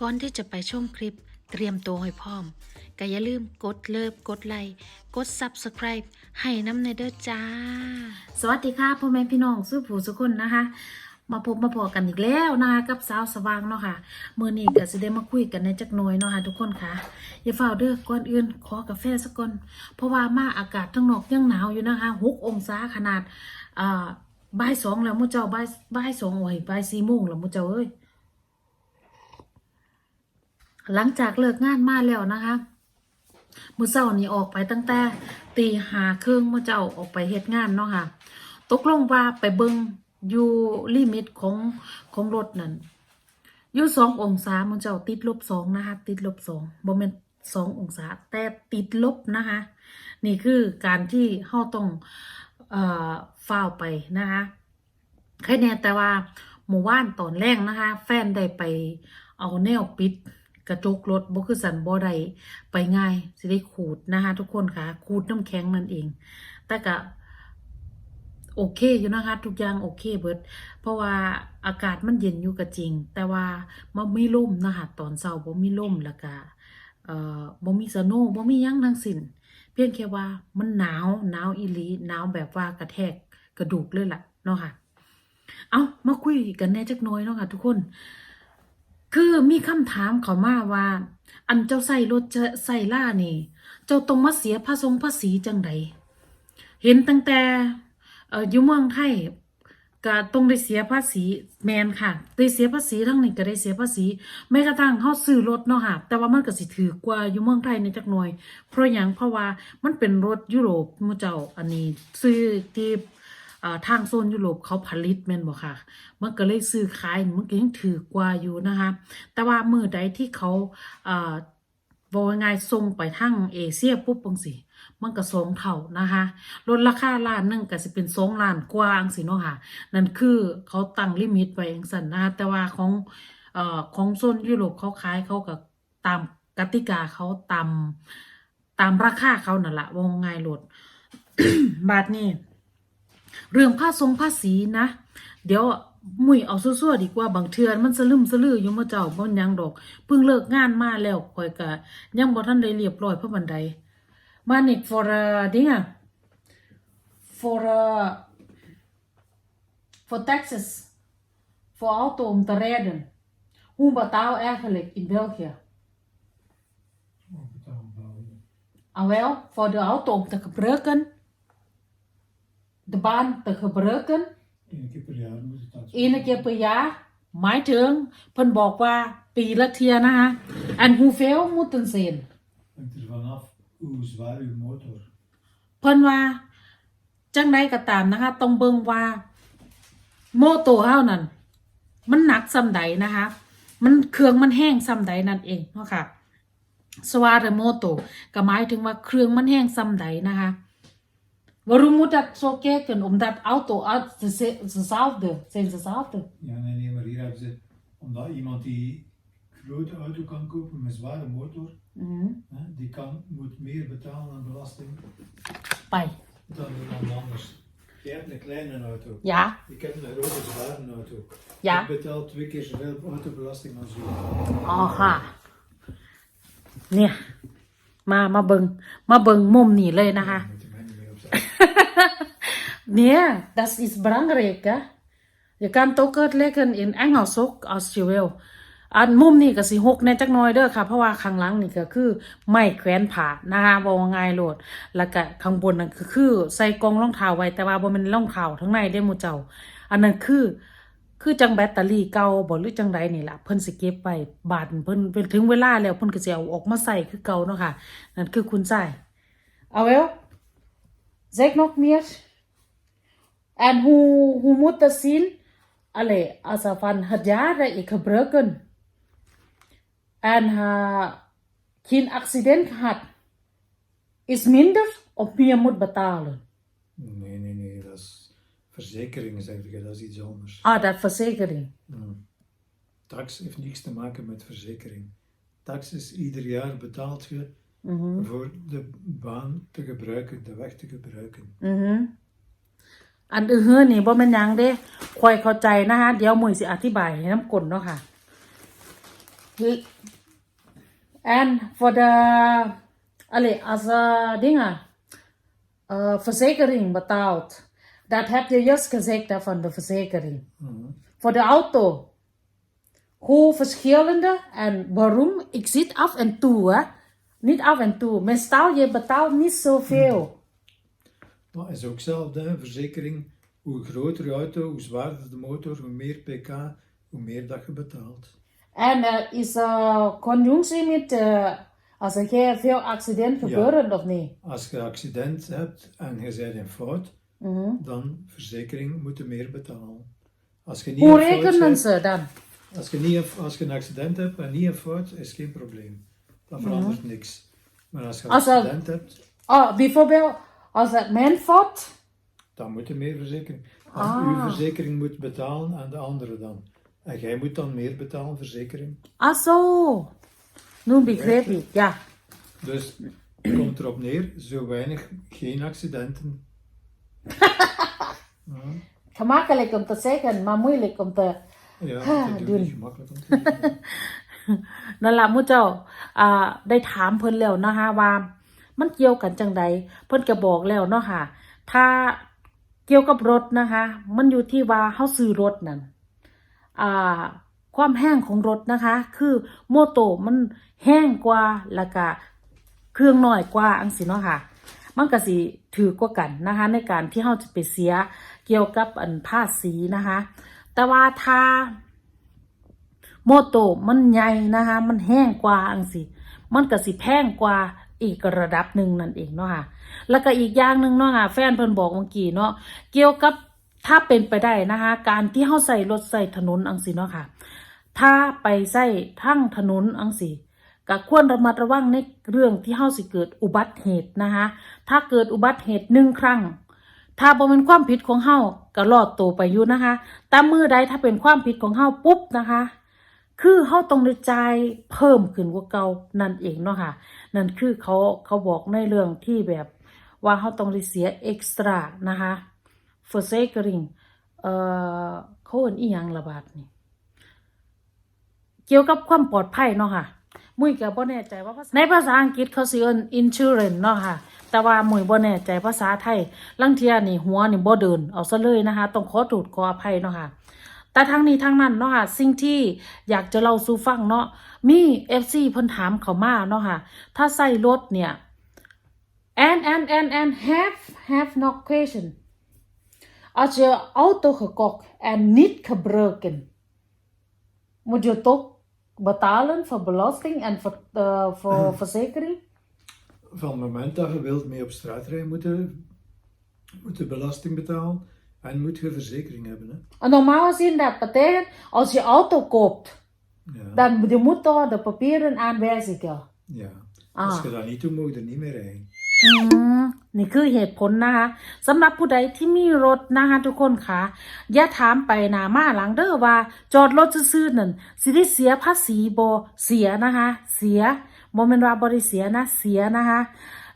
ก่อนที่จะไปชมคลิปเตรียมตัวให้พร้อมก็อย่าลืมกดเลิฟกดไลค์กด Subscribe ให้น้ำในเด้อจ้า สวัสดีค่ะพ่อแม่พี่น้องสู้ผู้สุกคนนะคะ มาพบมาพอกันอีกแล้วนะคะกับสาวสว่างเนาะค่ะมื่อนี้ก็สิได้มาคุยกันในจักหน่อยเนาะค่ะทุกคนค่ะอย่าเฝ้าเด้อก่อนอื่นขอกาแฟสักก่อนเพราะว่ามาอากาศทั้งนอกยังหนาวอยู่นะคะหกองศาขนาดอ่าบ่ายสองแล้วมุเจ้าบ่ายบ่ายสองโอ้ยบ่ายสี่โมงแล้วมุเจ้าเอ้ย หลังจากเลิกงานมาแล้วนะคะมือเช้านี้ออกไปตั้งแต่ตีหาเครึ่องมือเจ้าออกไปเฮ็ดงานเนาะค่ะ ตกลงว่าไปเบิงอยู่ลิมิตของของรถนั่นอยู่สององศามือเจ้าติดลบสองนะคะ ติดลบสองบ่แม่นสององศา แต่ติดลบนะคะ นี่คือการที่เฮาต้องเอ่อฝ้าไปนะคะแค่แน่แต่ว่าหมู่บ้านตอนแรกนะคะ แฟนได้ไปเอาแนวปิด กระจกรถบ่คือสันบ่ได้ไปง่ายสิได้ขูดนะคะทุกคนค่ะ ขูดน้ำแข็งนั่นเอง แต่ก็โอเคอยู่นะคะ ทุกอย่างโอเคเบิด เพราะว่าอากาศมันเย็นอยู่ก็จริง แต่ว่ามันไม่ล่มนะคะตอนเช้าบ่มีล่มแล้วก็เอ่อบ่มีสโนบ่มียังทั้งสิ้นเพียงแค่ว่ามันหนาวหนาวอีหลีหนาวแบบว่ากระแทกกระดูกเลยล่ะเนาะค่ะ เอามาคุยกันแน่จักน้อยเนาะค่ะ ทุกคน คือมีคำถามเขามาว่า อันเจ้าใส่รถใส่ล่านี่ เจ้าต้องมาเสียภาษงภาษีจังไดเห็นตั้งแต่อออยู่เมืองไทยก็ต้องได้เสียภาษีแมนค่ะได้เสียภาษีทั้งนี้ก็ได้เสียภาษีแม้กระทั่งเฮาซื้อรถเนาะค่ะแต่ว่ามันก็สิถือกว่าอยู่เมืองไทยในจักหน่อย เพราะหยังเพราะว่ามันเป็นรถยุโรปมูเจ้าอันนี้ซื้อที่ อ่าทางโซนยุโรปเขาผลิตแม่นบ่ค่ะ มันก็เลยซื้อขายมันก็ยังถือกว่าอยู่นะคะ แต่ว่ามือใดที่เขาอ่าบอกง่ายส่งไปทางเอเชียปุ๊บปังสิมันก็สองเท่านะคะลดราคาล้านหนึงก็สิเป็นสองล้านกว่าอังสิเนาะค่ะ นั่นคือเขาตั้งลิมิตไว้จังซั่นนะคะแต่ว่าของเอ่อของโซนยุโรปเขาขายเขาก็ตามกติกาเขาตามตามราคาเขานั่นแหละว่าง่ายลดบาทนี้ เรื่องภาษงภาษีนะ เดี๋ยวมุยเอาซั่วๆดีกว่าบางเทือนมันสลึมสลืออยู่มาเจ้าบ่หยังดอก เพิ่งเลิกงานมาแล้วข่อยก็ยังบ่ทันได้เรียบร้อยเพราะบันไดมานี่ for a dinner for a for taxes for auto om te rijden hoe betaal eigenlijk in België ah wel voor de auto om te gebruiken de baan te gebruiken Eén keer per jaar moet het dat. อีนเกียปยาหมายถึงเพิ่นบอกว่าปีละเทียนะคะอันฮูเฟลมุตันเซน Hangt er vanaf hoe zwaar uw motor. เพิ่นว่า จังใดก็ตามนะคะ ต้องเบิ่งว่า โมโตเฮานั่นมันหนักซำใดนะคะ มันเครื่องมันแห้งซำใดนั่นเองเนาะค่ะสวาเรโมโตก็หมายถึงว่าเครื่องมันแห้งซำใดนะคะ Waarom moet dat zo kijken? Omdat auto uit dezelfde zijn dezelfde. Ja, nee, nee, maar hier hebben ze, omdat iemand die grote auto kan kopen met zware motor, Mhm. hè, die kan, moet meer betalen aan belasting ไป dan iemand anders. Je hebt een kleine auto. Ja, Ik heb een grote zware auto. Ja. Ik betaal twee keer zoveel autobelasting als u. อ๋อค่ะ เนี่ย มามาเบิงมาเบิงมุมนี่เลยนะคะ Nee, dat is belangrijk, hè. Je kan het ook uitleggen in Engels ook, als je wil. อันมุมนี่ก็สิหกในจักน้อยเด้อค่ะ เพราะว่าข้างหลังนี่ก็คือไม้แขวนผ่านะคะบ่ว่าง่ายโหลด แล้วก็ข้างบนนั่นก็คือ ใส่กองรองเท้าไว้แต่ว่าบ่แม่นรองเท้าทั้งในเด้มูเจ้า อันนั้นคือ คือจังแบตเตอรี่เก่าบ่หรือจังใดนี่ล่ะเพิ่นสิเก็บไว้บาดเพิ่นเป็นถึงเวลาแล้วเพิ่นก็สิเอาออกมาใส่คือเก่าเนาะค่ะนั่นคือคุณใส่เอาเวล zeg nog meer En hoe, hoe moet dat zien? Allee, als van het jaar dat ik gebruiken en uh, geen accident gehad, is minder of meer moet betalen? Nee, nee, nee, dat is verzekering, zeg je, dat is iets anders. Ah, dat verzekering. Hmm. Tax heeft niks te maken met verzekering. Tax is ieder jaar betaald je Mhm. voor de baan te gebruiken, de weg te gebruiken. อือฮึอันอื่นนี่บ่แม่นหยังเด้คอยเข้าใจนะคะ เดี๋ยวมุยสิอธิบายให้น้ำกลนเนาะค่ะ and for the alle als uh, dingen uh, verzekering betaald. Dat heb je juist gezegd hè, van de verzekering. Mhm. Voor de auto. Hoe verschillende en waarom? Ik zit af en toe, hè. niet af en toe. Meestal je betaalt niet zoveel. Maar het is ook hetzelfde, hè. verzekering. Hoe groter je auto, hoe zwaarder de motor, hoe meer pk, hoe meer dat je betaalt. En er is uh, conjunctie met, uh, als er veel accident gebeuren of niet? Als je een accident hebt en je bent in fout, Mhm. dan verzekering moet je meer betalen. Als je niet Hoe rekenen ze dan? Als je, niet, een- als je een accident hebt en niet een fout, is geen probleem. Dat verandert mhm. niks. Maar als je een student hebt. Ah, bijvoorbeeld, als het mijn fout. Dan moet je meer verzekering. Ah. Uw verzekering moet betalen aan de andere dan. En jij moet dan meer betalen, verzekering. Ah zo. Nu begrijp ik, ja. Dus het komt erop neer, zo weinig, geen accidenten. Gemakkelijk om te zeggen, maar moeilijk om te, ja, dat is. Niet gemakkelijk om te zeggen. dan nou, laat moet al. อ่าได้ถามเพิ่นแล้วนะคะว่า มันเกี่ยวกันจังใดเพิ่นก็บอกแล้วเนาะค่ะ ถ้าเกี่ยวกับรถนะคะ มันอยู่ที่ว่าเฮาซื้อรถนั่นอ่าความแห้งของรถนะคะ คือโมโตมันแห้งกว่าแล้วก็เครื่องน้อยกว่าอังสิเนาะค่ะ มันก็สิถือกว่ากันนะคะ ในการที่เฮาจะไปเสียเกี่ยวกับอันภาษีนะคะ แต่ว่าถ้า โมโตมันใหญ่นะคะ มันแห้งกว่าอังสิ มันก็สิแพงกว่าอีกระดับหนึ่งนั่นเองเนาะค่ะ แล้วก็อีกอย่างหนึ่งเนาะค่ะแฟนเพิ่นบอกเมื่อกี้เนาะเกี่ยวกับถ้าเป็นไปได้นะคะ การที่เฮาใส่รถใส่ถนนอังสิเนาะค่ะ ถ้าไปใส่ทั้งถนนอังสิก็ควรระมัดระวังในเรื่องที่เฮาสิเกิดอุบัติเหตุนะคะ ถ้าเกิดอุบัติเหตุหนึ่งครั้ง ถ้าบ่เป็นความผิดของเฮาก็รอดตัวไปอยู่นะคะ แต่มือใดถ้าเป็นความผิดของเฮาปุ๊บนะคะ คือเฮาต้องได้จ่ายเพิ่มขึ้นกว่าเก่านั่นเองเนาะค่ะ นั่นคือเขาเขาบอกในเรื่องที่แบบว่าเฮาต้องได้เสียเอ็กซ์ตร้านะคะ Verzekering เอ่อเขาเอินอีหยังละบาดนี่เกี่ยวกับความปลอดภัยเนาะค่ะมุ้ยก็บ่แน่ใจว่าภาษาในภาษาอังกฤษเขาสิเอิ้น insurance เนาะค่ะ แต่ว่ามุ้ยบ่แน่ใจภาษาไทยลังเทียนี่หัวนี่บ่เดินเอาซะเลยนะคะ ต้องขอโทษขออภัยเนาะค่ะ แต่ทั้งนี้ทั้งนั้นเนาะค่ะสิ่งที่อยากจะเล่าสู่ฟังเนาะมี FC เพิ่นถามเขามาเนาะค่ะ ถ้าใส่รถเนี่ย and and and and have have no question als je auto gekocht en niet gebruiken moet je toch betalen voor belasting en voor, eh, voor verzekering Van het moment dat je wilt mee op straat rijden, moet je, moet je belasting betalen en moet je verzekering hebben. Hè? En normaal gezien dat betekent als je auto koopt Ja. dan je moet daar de papieren aanwijzen ja. Ah. Als je dat niet doet, mag je er niet meer rijden. อืมนี่คือเหตุผลนะคะสำหรับผู้ใดที่มีรถนะคะทุกคนค่ะอย่าถามไปหนามาหลังเด้อว่า จอดรถซื่อๆนั่นสิได้เสียภาษีบ่เสียนะคะ เสียบ่แม่นว่าบ่ได้เสียนะเสียนะคะ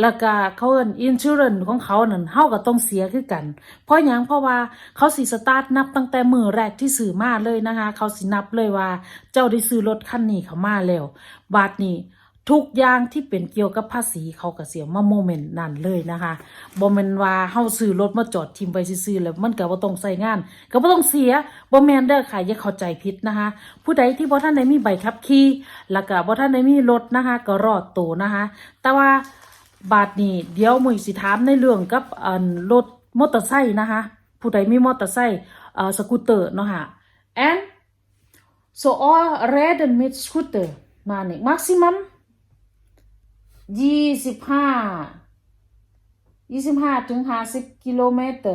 แล้วก็เขาเอิ้นอินชูเรนของเขานั่นเฮาก็ต้องเสียคือกัน เพราะหยังเพราะว่าเขาสิสตาร์ทนับตั้งแต่มือแรกที่ซื้อมาเลยนะคะ เขาสินับเลยว่า เจ้าได้ซื้อรถคันนี้เขามาแล้ว บาทนี้ทุกอย่างที่เป็นเกี่ยวกับภาษีเขาก็เสียมาโมเมนต์นั่นเลยนะคะบ่แม่นว่าเฮาซื้อรถมาจอดทิมไปซื่อแล้วมันก็บ่ต้องใช้งาน ก็บ่ต้องเสียบ่แม่นเด้อค่ะอย่าเข้าใจผิดนะคะ ผู้ใดที่บ่ทันได้มีใบขับขี่แล้วก็บ่ทันได้มีรถนะคะ ก็รอดตัวนะคะ แต่ว่า บาทนี้เดี๋ยวมุ้ยสิถามในเรื่องกับอันรถมอเตอร์ไซค์นะคะ ผู้ใดมีมอเตอร์ไซค์เอ่อสกูตเตอร์เนาะค่ะ and so all ridden with scooter มานี่ maximum ยี่สิบห้ายี่สิบห้าถึงห้าสิบกิโลเมตร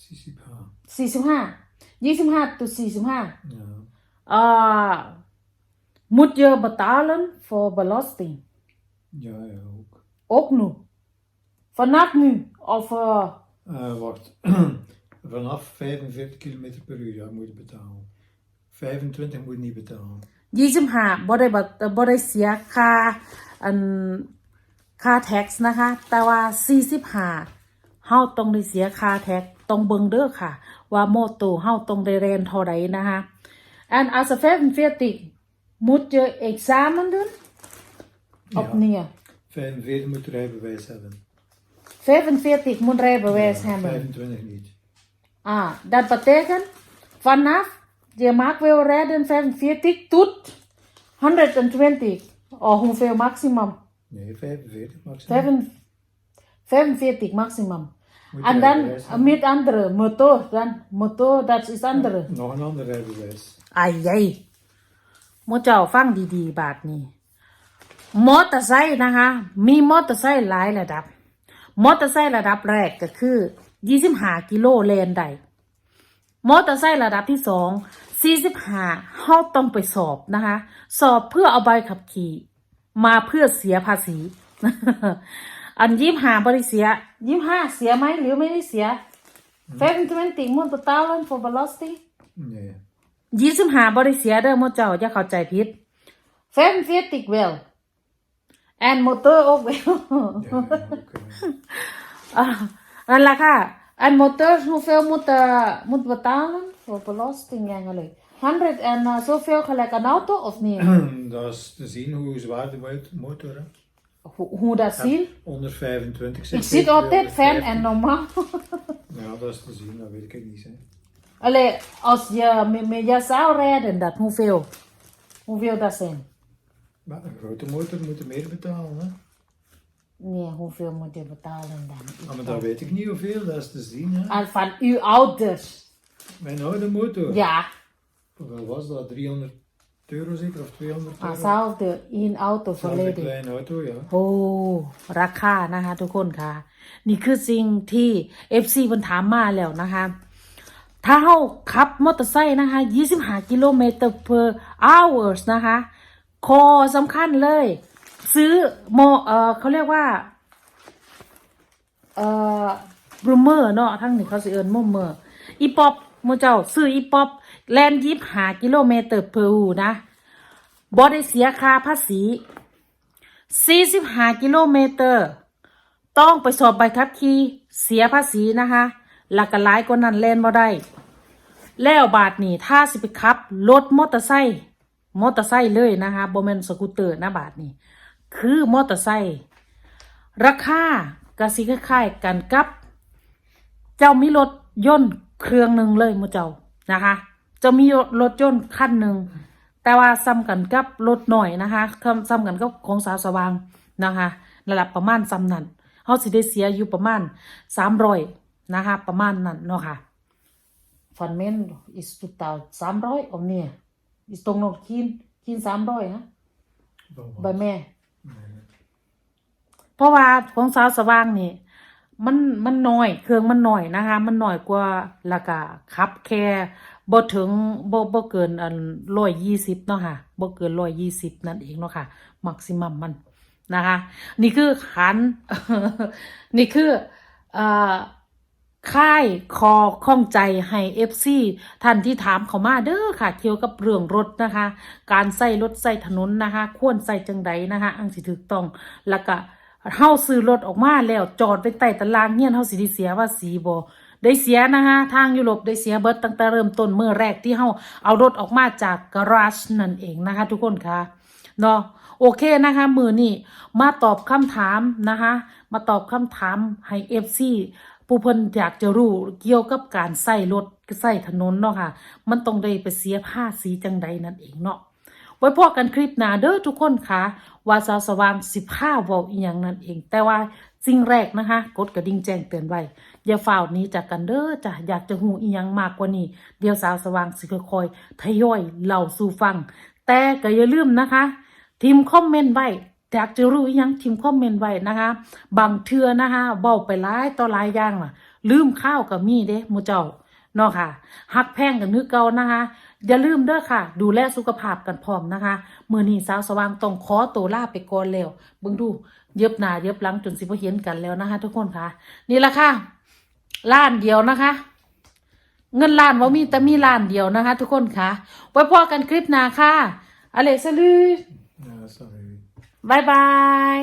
Sisipa. สี่สิบห้ายี่สิบห้าถึงสี่สิบห้า Ja. อ่า moet je betalen voor belasting ja, ja, ook. ook nu vanaf nu of uh, Eh, wacht. Vanaf 45 km per uur ja, moet je betalen. 25 moet je niet betalen. ยี่สิบห้าบ่ได้บับ่ได้เสียค่าอันค่าแท็กซ์นะคะ แต่ว่าสี่สิบห้าเฮาต้องได้เสียค่าแท็กต้องเบิ่งเด้อค่ะ ว่าโมโตเฮาต้องได้เรียนเท่าใดนะคะ and as a 45 moet je examen doen? Op neer. 45 moet rijbewijs hebben. 45 moet rijbewijs ja, hebben. 25 niet. Ah, dat betekent vanaf je mag wil rijden 45 tot 120. Of hoeveel maximum? Nee, 45 maximum. 45 maximum. En dan met andere motor, dan motor dat is andere. Nog een andere rijbewijs. Ah jij. Moet jou vangen die die niet. มอเตอร์ไซค์นะคะ มีมอเตอร์ไซค์หลายระดับ มอเตอร์ไซค์ระดับแรกก็คือ25กิโลเลนได้มอเตอร์ไซค์ระดับที่สอง45เฮาต้องไปสอบนะคะ สอบเพื่อเอาใบขับขี่ มาเพื่อเสียภาษีอันยี่ห้าบริเสียยี่ห้าเสียไหมหรือไม่ได้เสีย25 moet betalen voor belasting Nee. ยี่สิบห้าบริเสียเด้อโมเจ้าอย่าเข้าใจผิดแฟนเฟียติกเวล แอนมอเตอร์โอกเวล Ja, ook, eh, นั่นแหละค่ะแอนมอเตอร์ hoeveel moet uh, moet betalen voor belasting eigenlijk 100 en uh, zoveel gelijk een auto of niet dat is te zien hoe zwaar de mo- motor is. hoe, hoe dat zien Onder 25 ik zit. zit altijd fan en normaal Ja, dat is te zien, dat weet ik niet. Hè. Allee, als je met, met je zou rijden dat hoeveel hoeveel dat zijn Maar een grote motor moet er meer betalen. Hè. nee hoeveel moet je betalen dan Ah, maar dat weet ik niet hoeveel, dat is te zien. Hè. En van uw ouders Mijn oude motor. ja Hoeveel was dat? 300 euro zeker of 200 euro? อาซาวเดออินเอาตัว Dat เล is ย een ดิ kleine auto, ja. โอ้ ราคานะคะ ทุกคนค่ะ นี่คือสิ่งที่ FC มันถามมาแล้วนะคะ ถ้าเราขับมอเตอร์ไซค์นะคะ 25 กิโลเมตร per hours นะคะ คอสำคัญเลย ซื้อโมเออเขาเรียกว่า เอ่อรูเมอร์เนาะทั้งนี้เขาสิเอิญมเมอร์อีป๊อปโมเจ้าซื้ออีป๊อปแลนยิบหากิโลเมตร per hour นะบ่ได้เสียค่าภาษี45กิโลเมตร ต้องไปสอบใบขับขี่เสียภาษีนะคะหลักกหลายกว่านั้นเล่นบ่ได้ แล้วบาทนี่ถ้าสิไปขับรถมอเตอร์ไซค์ มอเตอร์ไซค์เลยนะคะโบ่แม่นสกูตเตอร์นะบาทนี่คือมอเตอร์ไซค์ราคากสิคล้ายๆกันกับ เจ้ามีรถยนต์เครื่องหนึ่งเลยมูเจ้านะคะ จะมีรถยนต์คันหนึ่งแต่ว่าซ้ำกันกับรถหน่อยนะคะซ้ำกันกับของสาวสว่างนะคะระดับประมาณซ้ำนั้นเขาสิได้เสียอยู่ประมาณสามร้อยนะคะ ประมาณนั้นเนาะค่ะฟันเมนอิสตุตาสามร้อยอมเนี่ย อิสตรงโนดคินคินสามร้อยฮะ Van ใบ wat? แม่ Nee. เพราะว่าของสาวสว่างนี่ มันมันน้อย เครื่องมันน้อยนะคะ มันน้อยกว่าราคาขับ แค่บ่ถึงบ่บ่เกินอันร้อยยี่สิบเนาะค่ะบ่เกินร้อยยี่สิบนั่นเองเนาะค่ะมักซิมัมมันนะคะ นี่คือขัน นี่คือ เอ่อ ค่ายคอข้องใจให้เอฟซีท่านที่ถามเขามาเด้อค่ะ เกี่ยวกับเรื่องรถนะคะ การใส่รถใส่ถนนนะคะ ควรใส่จังใดนะคะ อังสิถูกต้องแล้วก็เฮาซื้อรถออกมาแล้วจอดไปใต้ตารางเฮียเฮาสิได้เสียภาษีบ่ได้เสียนะคะทางยุโรปได้เสียเบิดตั้งแต่เริ่มต้นเมื่อแรกที่เฮาเอารถออกมาจากการาจนั่นเองนะคะ ทุกคนค่ะเนาะโอเคนะคะ มือนี่มาตอบคำถามนะคะ มาตอบคำถามให้ FC ผู้เพิ่นอยากจะรู้เกี่ยวกับการใส่รถใส่ถนนเนาะค่ะ มันต้องได้ไปเสียภาษีจังใดนั่นเองเนาะไว้พอกันคลิปหน้าเด้อทุกคนค่ะ ว่าสาวสว่างสิบห้าวาอีหยังนั่นเอง แต่ว่าสิ่งแรกนะคะ กดกระดิ่งแจ้งเตือนไว้ อย่าฝ่าวนี้จากกันเด้อจ้ะอยากจะหูอีหยังมากกว่านี้ เดี๋ยวสาวสว่างสิค่อยๆทยอยเล่าสู่ฟัง แต่ก็อย่าลืมนะคะทิมคอมเมนต์ไว้ อยากจะรู้ยังทิมคอมเมนต์ไว้นะคะ บางเทื่อนะคะเบาไปหลายต่อหลายอย่างล่ะ ลืมข้าวกับมีเด้มูเจ้าเนาะค่ะหักแพงกันนึกเก่านะคะ อย่าลืมเด้อค่ะ ดูแลสุขภาพกันพร้อมนะคะมือนี้สาวสว่างต้องขอตัวลาไปก่อนแล้วเบิ่งดูเย็บหนาเย็บหลังจนสิบเห็นกันแล้วนะคะ ทุกคนค่ะ นี่ละค่ะล้านเดียวนะคะ เงินล้านว่ามีแต่มีล้านเดียวนะคะ ทุกคนค่ะ ไว้พอกันคลิปหน้าค่ะอเลสลือ Ja, sorry. บายบาย